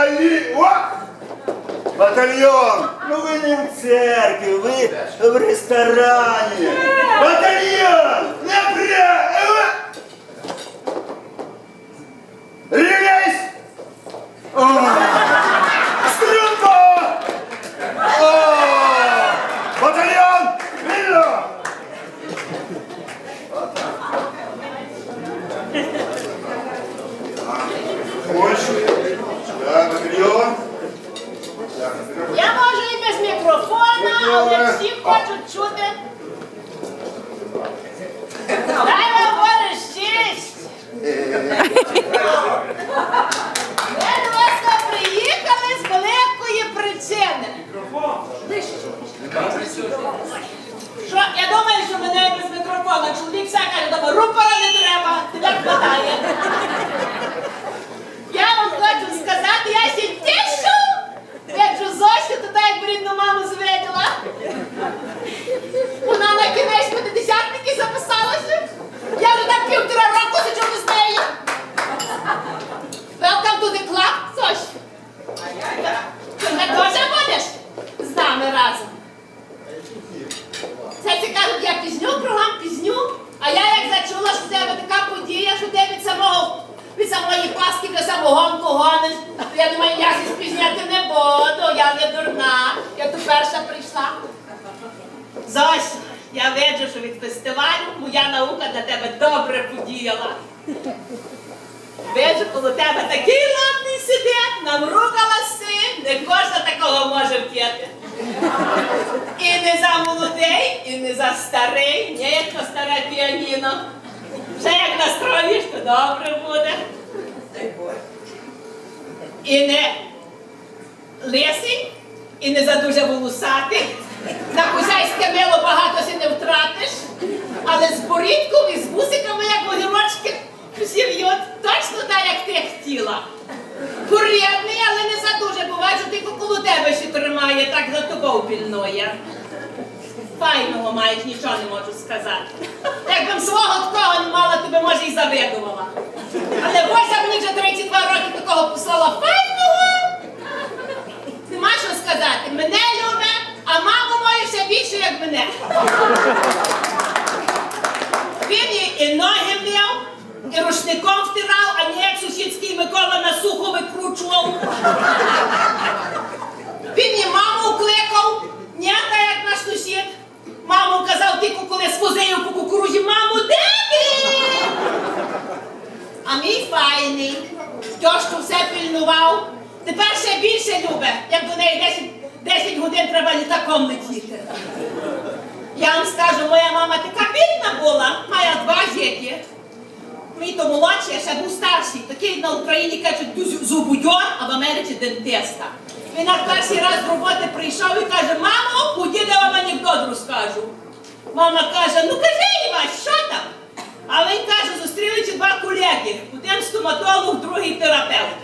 Наліво! Батальйон! Ну вы не в церкви, вы в ресторане! Батальон! Я можу і без мікрофона, але всі хочуть чути. Дай вам Боже честь! Ми до вас приїхали з великої причини. Що, я думаю, що мене без мікрофона. Чоловік все каже, дома, рупора не треба, тебе хватає. Я вам хочу сказати, я ще тішу, якщо Зосю туди як рідну маму зведила. Вона на кінець п'ятидесятники записалася. Я вже так півтора року сиджу без неї. Welcome to the club, Зось. Ти не теж будеш з нами разом? Це це кажуть, я пізню, кругом пізню. А я як зачула, що в тебе така подія, що ти від самого від самої паски до самогонку гониш. То я думаю, я зі спізняти не буду, я не дурна. Я тут перша прийшла. Зось, я виджу, що від фестивалю моя наука для тебе добре подіяла. Виджу, коло тебе такий ладний сидить, намрукалася, не кожна такого може втіти. І не за молодий, і не за старий, не як на старе піаніно. Вже як настроїш, то добре буде. І не лисий, і не за дуже волосатий. На хозяйське мило багато си не втратиш, але з борідком і з вусиками, як огірочки, сів'ють, точно так, як ти хотіла. Порядний, але не за дуже, буває, що тільки коло тебе ще тримає, так за тобою пільнує. Файного маєш, нічого не можу сказати. Якби свого такого не мала, тебе може і завидувала. Але Бося мені вже 32 роки такого послала файного. Нема що сказати. Мене любить, а маму мою ще більше, як мене. Він і ноги мив, і рушником втирав, а не як сусідський Микола на сухо викручував. Він і маму кликав, не так як наш сусід. Маму казав, тільки коли схозив по кукурузі, маму, де ти? А мій файний, тьошку все пильнував. Тепер ще більше любить, як до неї 10, 10 годин треба літаком летіти. Я вам скажу, моя мама така бідна була, має два діти. Мій то молодший, а ще був старший. Такий на Україні кажуть зубудьор, а в Америці дентиста. Він на перший раз з роботи прийшов і каже, мамо, ході, я вам анекдот розкажу. Мама каже, ну кажи Івась, що там? А він каже, зустрілися два колеги. Один стоматолог, другий терапевт.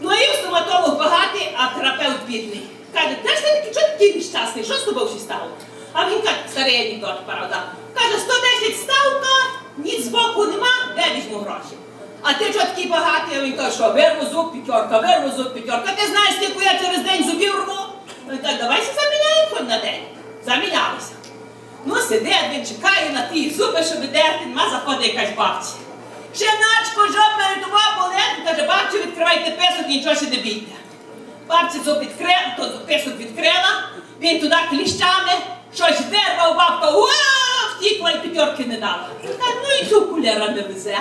Ну і стоматолог багатий, а терапевт бідний. Каже, ти такий, чого ти такий нещасний? Що з тобою ще стало? А він каже, старий анекдот, правда. Каже, 110 ставка, ніч збоку нема, де візьму гроші. А ти чого такий багатий? А він каже, що вирву зуб п'ятерка, вирву зуб п'ятерка. Ти знаєш, скільки я через день зубів рву? Він каже, давайся заміняємо хоч на день. Замінялися. Ну, сидить, він чекає на ті зуби, щоб дерти, нема заходить якась бабця. Шиначко, жоб мередова болить, каже, бабцю, відкривайте песок, нічого ще не бійте. Бабця зуб відкрила, він туди кліщами, щось вирвав, бабка, уа, втікла і п'ятерки не дала. Каже, ну і цю кулера не везе.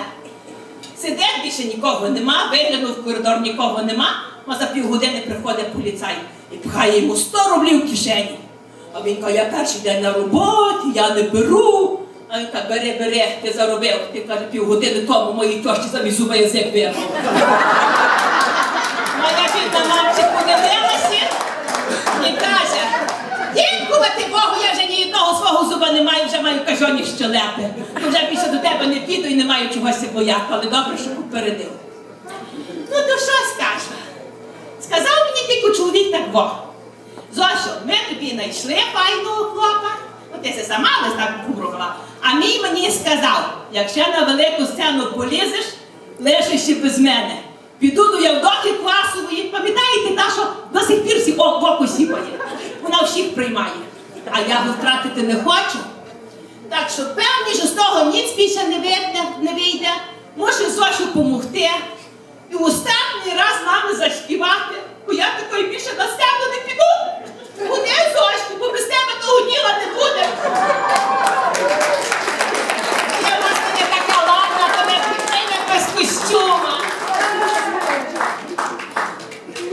Сидить, більше нікого нема, виглянув в коридор, нікого нема, а за півгодини приходить поліцай і пхає йому 100 рублів в кишеню. А він каже, я перший день на роботі, я не беру. А він каже, бери, бери, ти заробив. Ти каже, півгодини тому моїй тощі замість зуба язик вирвав. Бідна мамчик подивилася і каже, дякувати Богу, я вже ні одного свого зуба не маю, вже маю кажоні щелепи. Вже більше до тебе не піду і не маю чогось бояти, але добре, що попередив. Ну то що скажу? Сказав мені тільки чоловік так во. Зошо, ми тобі знайшли файного хлопа, ну ти се сама лист так побрувала. А мій мені сказав, якщо на велику сцену полізеш, лишишся без мене. Піду до Явдохи класової, пам'ятаєте, та, що до сих пір всі о- в оку сіпає. Вона всіх приймає. Я його втратити не хочу. Так що певні, що з того ніц більше не вийде, не вийде. Може Зоші помогти. І останній раз нами заспівати, бо я такої більше на сцену не піду. Куди Зошку, бо без тебе того діла не буде. Я в нас не така ладна, то не підтримає без костюма.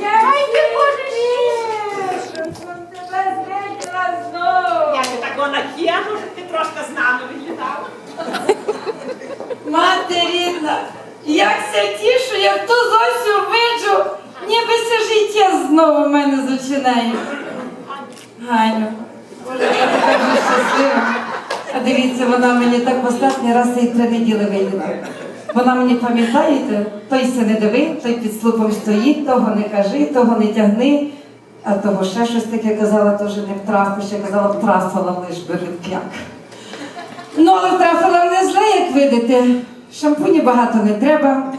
Ай, ти будеш! Тебе зраділа знову! Я не так вона є, може ти трошки з нами виглядала. Мати рідна, як ся тішу, як ту Зосю виджу, ніби все життя знову в мене зачинає. Ганю, я така вже щаслива. А дивіться, вона мені так останній раз і три неділи вийде. Вона мені пам'ятаєте, той се не диви, той під слупом стоїть, того не кажи, того не тягни, а того ще щось таке казала, теж не втрафку, ще казала, втрафила, лиш би рибкляк. Ну, але втрафила не зле, як видите. Шампуні багато не треба.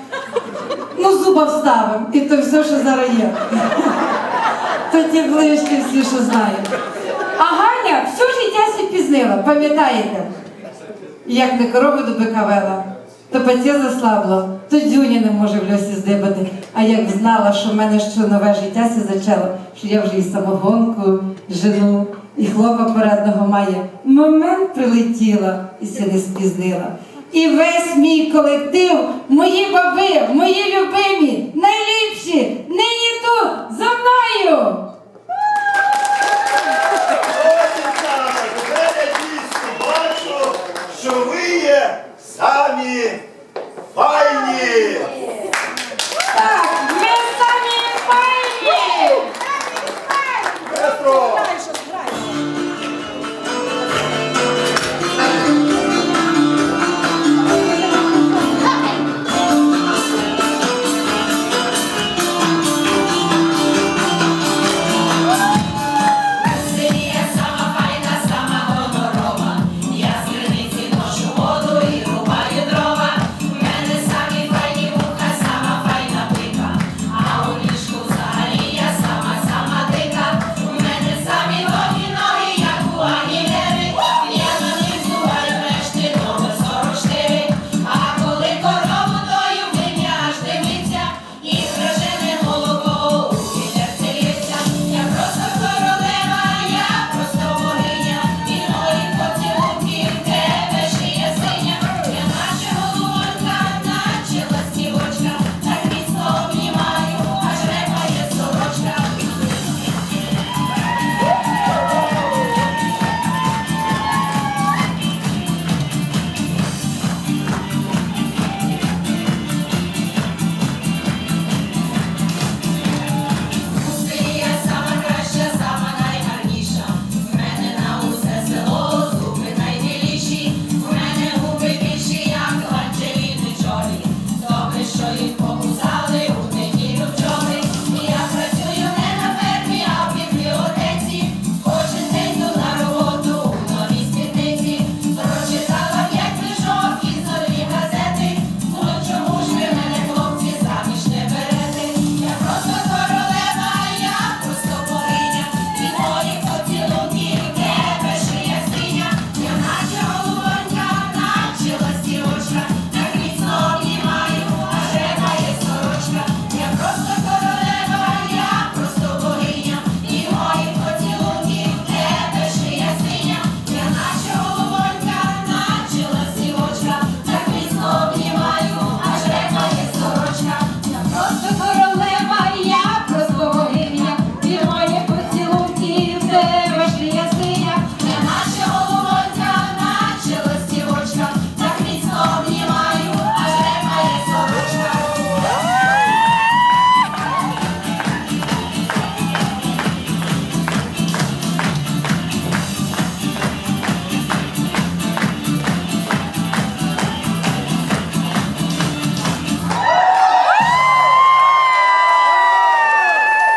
Ну, зуба вставим, і то все, що зараз є. То ті ближчі всі, що знають. А Ганя все життя сі пізнила, пам'ятаєте? Як не корову до бика то паці заслабло, то дзюні не може в льосі здибати. А як знала, що в мене що нове життя сі зачало, що я вже і самогонку, жену, і хлопа порадного має. Момент прилетіла і сі не спізнила і весь мій колектив, мої баби, мої любимі, найліпші, нині тут за мною. Бачу, що ви є самі файні.